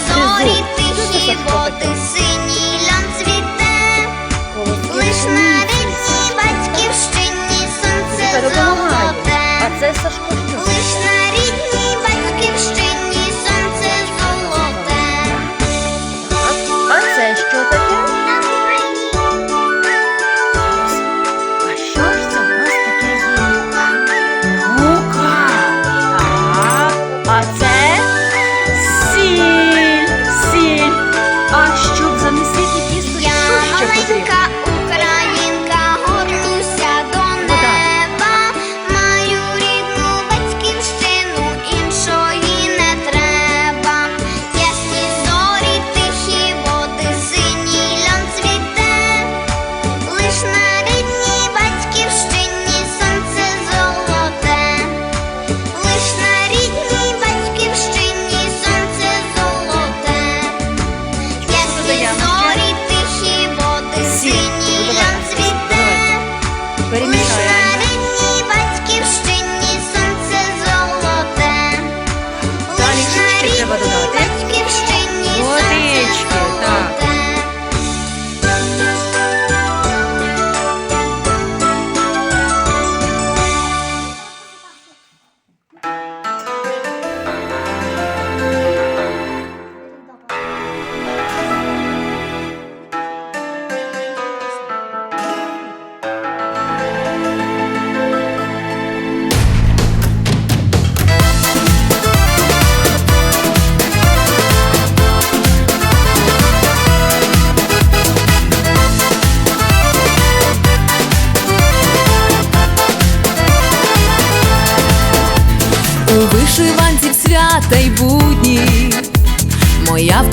прикрасили, Сашка, зорі тризуб. Що це тихі Сашко води, таке? Маленька українка, горнуся до неба. Маю рідну батьківщину, іншої не треба. Ясні зорі, тихі води, синій лян цвіте. Лиш на рідній батьківщині сонце золоте. Лиш на рідній батьківщині сонце золоте. Ясні зорі, води,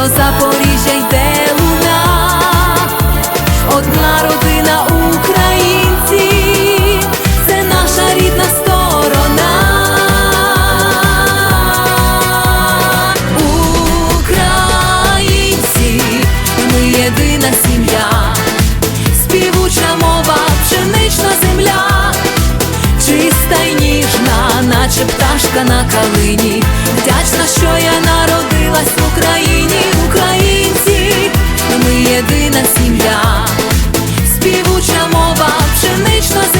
до Запоріжжя йде луна, одна родина українців, це наша рідна сторона. Українці, ми єдина сім'я, співуча мова, пшенична земля, чиста й ніжна, наче пташка на калині. Вдячна, народилась в Україні, українці, ми єдина сім'я, співуча мова, пшенична земля.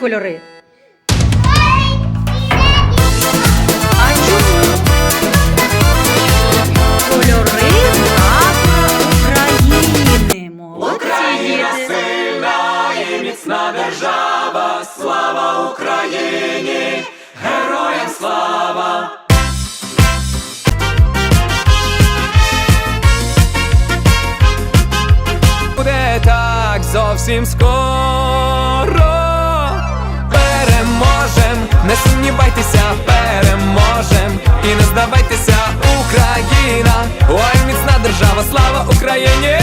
Кольори? А чому? Кольори прапора України. Молодці діти. Буде так зовсім скоро. Не сумнівайтеся, переможем. І не здавайтеся, Україна. Ой, міцна держава, слава Україні!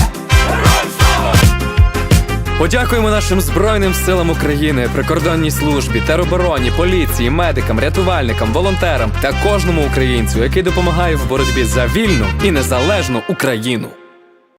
Подякуємо нашим Збройним силам України, прикордонній службі, теробороні, поліції, медикам, рятувальникам, волонтерам та кожному українцю, який допомагає в боротьбі за вільну і незалежну Україну.